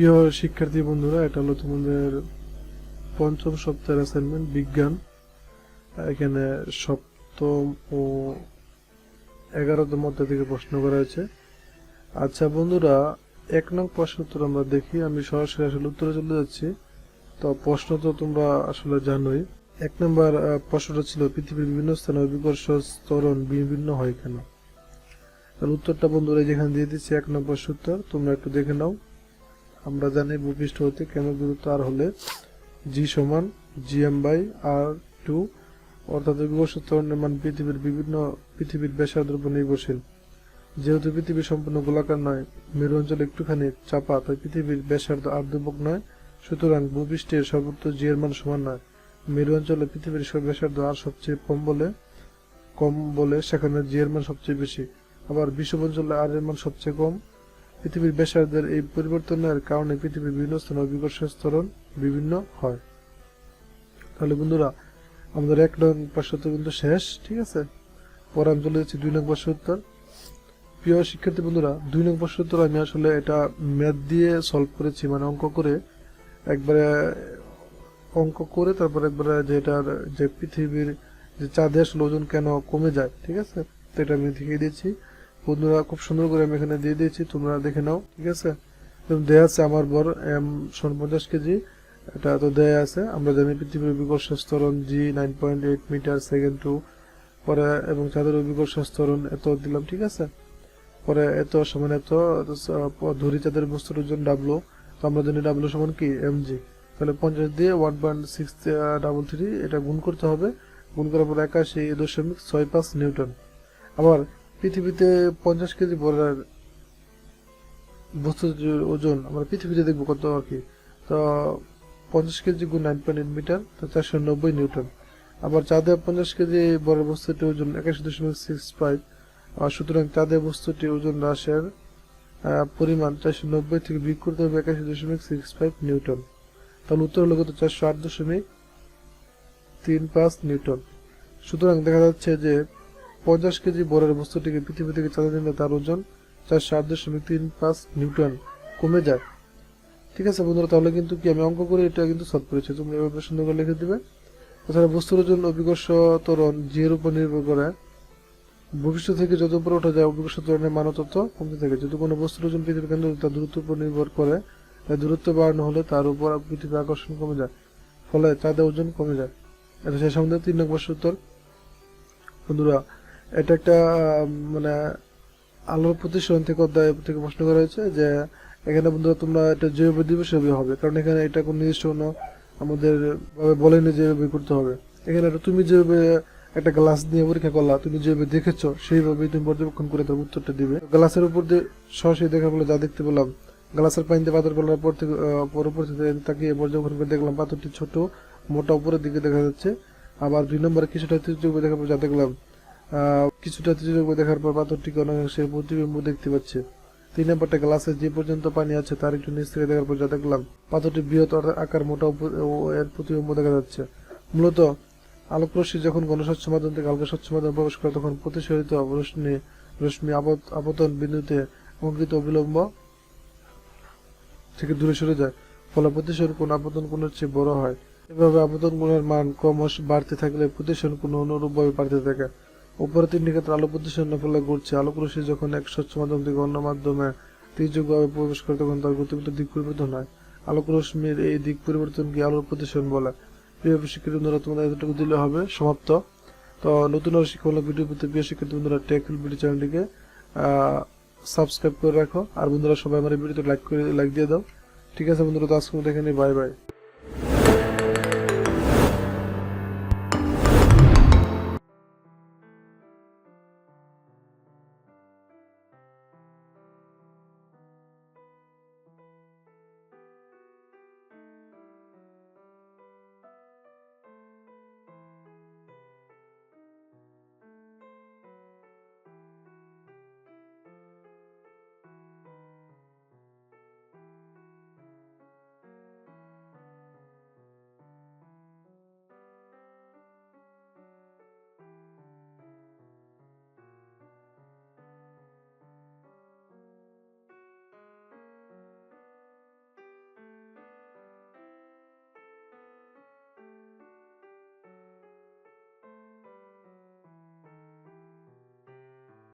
প্রিয় শিক্ষার্থী বন্ধুরা, এটা হলো তোমাদের পঞ্চম সপ্তাহের অ্যাসাইনমেন্ট বিজ্ঞান। এখানে সপ্তম ও এগারোতম অধ্যায় থেকে প্রশ্ন করা হয়েছে। আচ্ছা বন্ধুরা, এক নং প্রশ্ন উত্তর আমরা দেখি, আমি সরাসরি আসলে উত্তরে চলে যাচ্ছি। তো প্রশ্ন তো তোমরা আসলে জানোই। এক নম্বর প্রশ্নটা ছিল, পৃথিবীর বিভিন্ন স্থানে অভিকর্ষ স্তরণ বিভিন্ন হয় কেন? তার উত্তরটা বন্ধুরা যেখানে দিয়ে দিচ্ছি, এক নম্বর উত্তর তোমরা একটু দেখে নাও। আমরা জানি ভূপৃষ্ঠ হতে কেন্দ্র দূরত্ব আর হলে জি সমান G M by R two অর্থাৎ অভিকর্ষ ত্বরণের মান পৃথিবীর বিভিন্ন পৃথিবীর ব্যাসার্ধের উপর নির্ভরশীল। যেহেতু পৃথিবী সম্পূর্ণ গোলাকার নয়, মেরু অঞ্চল একটুখানি চাপা, তাই পৃথিবীর ব্যাসার্ধ আর আর্দ্রবক নয়, সুতরাং ভূপৃষ্ঠের সর্বোচ্চ জি এর মান সমান নয়। মেরু অঞ্চলে পৃথিবীর ব্যাসার্ধ আর সবচেয়ে কম বলে কম বলে সেখানে জি এর মান সবচেয়ে বেশি। আবার বিশ্ব অঞ্চলে আর এর মান সবচেয়ে কম পৃথিবীর ব্যাসার্ধের এই পরিবর্তনের কারণে পৃথিবীর বিভিন্ন স্থানে অভিকর্ষ স্তরণ বিভিন্ন হয়। তাহলে বন্ধুরা, আমাদের এক নং প্রশ্ন তো কিন্তু শেষ, ঠিক আছে? পরে আমি চলে যাচ্ছি দুই নং প্রশ্ন উত্তর। প্রিয় শিক্ষার্থী বন্ধুরা, দুই নং প্রশ্ন উত্তর আমি আসলে এটা ম্যাথ দিয়ে সলভ করেছি মানে অঙ্ক করে, একবারে অঙ্ক করে তারপর একবারে যেটার যে পৃথিবীর যে চাঁদে আসলে ওজন কেন কমে যায়, ঠিক আছে? তো এটা আমি দেখিয়ে দিয়েছি। বন্ধুরা, খুব সুন্দর করে আমি এখানে দিয়ে দিয়েছি, তোমরা দেখে নাও, ঠিক আছে? দেয়া আছে আমার বর এম পঞ্চাশ কেজি, এটা তো দেয়া আছে। আমরা জানি পৃথিবীর অভিকর্ষ স্তরণ g nine point eight metre second two পরে এবং চাঁদের অভিকর্ষ স্তরণ এত দিলাম, ঠিক আছে? পরে এত সমান এত ধরি চাঁদের বস্তুর ওজন ডাব্লু। তো আমরা জানি ডাব্লু সমান কি? এম জি তাহলে পঞ্চাশ দিয়ে one point six double three এটা গুণ করতে হবে। গুণ করার পর একাশি দশমিক ছয় পাঁচ নিউটন। আবার পৃথিবীতে পঞ্চাশ কেজি বড়ার বস্তুর ওজন, আমরা পৃথিবীতে দেখব কত আর কি তো পঞ্চাশ কেজি গুণ নাইন পয়েন্ট এইট মিটার তো চারশো নব্বই নিউটন। আবার চাঁদে পঞ্চাশ কেজি বড় বস্তুটির ওজন একাশি দশমিক সিক্স ফাইভ আর সুতরাং চাঁদে বস্তুটির ওজন হ্রাসের পরিমাণ চারশো নব্বই থেকে বিয়োগ হবে একাশি দশমিক সিক্স ফাইভ নিউটন। তাহলে উত্তর হলো কত? চারশো আট দশমিক তিন পাঁচ নিউটন। সুতরাং দেখা যাচ্ছে যে পঞ্চাশ কেজি বরের বস্তুটিকে পৃথিবী থেকে চাঁদে নিলে তার ওজন চার আট দশমিক তিন পাঁচ নিউটন কমে যায়। ঠিক আছে বন্ধুরা, তাহলে কিন্তু কি আমি অঙ্ক করে? এটা কিন্তু সলভ করেছি। তোমরা এভাবে সুন্দর করে লিখে দেবে। তাছাড়া বস্তুর ওজন অভিকর্ষ ত্বরণ জি এর উপর নির্ভর করে। ভবিষ্যৎ থেকে যত উপরে ওঠা যায়, অভিকর্ষ ত্বরণের মান তত কমতে থাকে। যদি কোনো বস্তুর ওজন পৃথিবীর কেন্দ্র তার দূরত্বের উপর নির্ভর করে। তাই দূরত্ব বাড়ানো হলে তার উপর পৃথিবীর আকর্ষণ কমে যায়। ফলে চাঁদের ওজন কমে যায়। এটা সেই সম্বন্ধে তিন নম্বর উত্তর বন্ধুরা এটা একটা মানে আলোর প্রতিসরণ থেকে অধ্যায় থেকে প্রশ্ন করা হয়েছে যে এখানে বন্ধুরা তোমরা এটা যেভাবে দিবে সেভাবে হবে। কারণ এখানে এটা কোনো নির্দিষ্ট কোনো আমাদের ভাবে বলেনি যেভাবে করতে হবে। এখানে তুমি যেভাবে একটা গ্লাস নিয়ে পরীক্ষা করলা তুমি যেভাবে দেখেছ সেইভাবে তুমি পর্যবেক্ষণ করে তার উত্তরটা দিবে। গ্লাসের উপর দিয়ে সরাসরি দেখা বলে যা দেখতে পেলাম গ্লাসের পানিতে পাথর পড়ার পর থেকে আহ, পর উপর থেকে তাকিয়ে পর্যবেক্ষণ করে দেখলাম পাথরটি ছোট মোটা উপরের দিকে দেখা যাচ্ছে। আবার দুই নম্বরে কিছুটা দেখার যা দেখলাম কিছুটা তীর্যক দেখার পর পাথরটিকে অনেকাংশে প্রতিবিম্ব দেখতে পাচ্ছে? তিন নম্বরটা গ্লাসে যে পর্যন্ত পানি আছে তার একটু নিচ থেকে দেখার পর যা দেখলাম, পাথরটি বৃহৎ আকার মোটা এর প্রতিবিম্ব দেখা যাচ্ছে। মূলত আলোক রশ্মি যখন গণস্বচ্ছ মাধ্যম থেকে আলোক স্বচ্ছ মাধ্যমে প্রবেশ করে, তখন প্রতিসরিত রশ্মি রশ্মি আপতন বিন্দুতে অঙ্কিত অবিলম্ব থেকে দূরে সরে যায়, ফলে প্রতিসরণ কোণ আপতন কোণের চেয়ে বড় হয়। এভাবে আপতন কোণের মান ক্রমশ বাড়তে থাকলে প্রতিসরণ কোণ অনুরূপভাবে বাড়তে থাকে। উপরে তিনটি ক্ষেত্রে আলো প্রতিসরণের ফলে ঘুরছে। আলোক রশ্মি যখন এক স্বচ্ছ মাধ্যম থেকে অন্য মাধ্যমে তীর্যকভাবে প্রবেশ করে, তখন তার গতিপথের দিক পরিবর্তন হয়। আলোক রশ্মির এই দিক পরিবর্তনকে আলোর প্রতিসরণ বলে? প্রিয় শিক্ষার্থী বন্ধুরা তোমাদের এতটুকু দিলে হবে। সমাপ্ত। তো নতুন আরও শিক্ষামূলক ভিডিও পেতে প্রিয় শিক্ষার্থী বন্ধুরা টেক ভিডিও চ্যানেলটিকে সাবস্ক্রাইব করে রাখো। আর বন্ধুরা, সবাই আমার এই ভিডিওতে লাইক করে লাইক দিয়ে দাও। ঠিক আছে বন্ধুরা, তো আজকে দেখে নিই বাই বাই